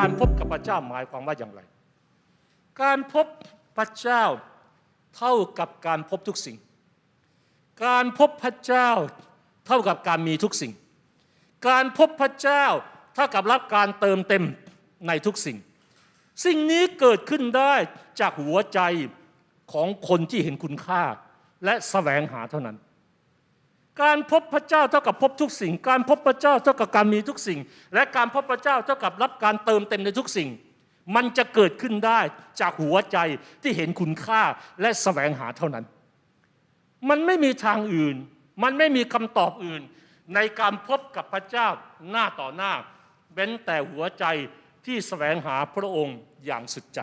การะเจ้าหมายความว่าอย่างไร การพบพระเจ้าเท่ากับการพบทุกสิ่ง การพบพระเจ้าเท่ากับการมีทุกสิ่ง การพบพระเจ้าเท่ากับรับการเติมเต็มในทุกสิ่ง สิ่งนี้เกิดขึ้นได้จากหัวใจของคนที่เห็นคุณค่า และแสวงหาเท่านั้น การพบพระเจ้าเท่ากับพบทุกสิ่ง การพบพระเจ้าเท่ากับการมีทุกสิ่ง และการพบพระเจ้าเท่ากับรับการเติมเต็มในทุกสิ่ง มันจะเกิดขึ้นได้จากหัวใจที่เห็นคุณค่าและแสวงหาเท่านั้น มันไม่มีทางอื่น มันไม่มีคำตอบอื่น ในการพบกับพระเจ้าหน้าต่อหน้าเว้นแต่หัวใจที่แสวงหาพระองค์อย่างสุดใจ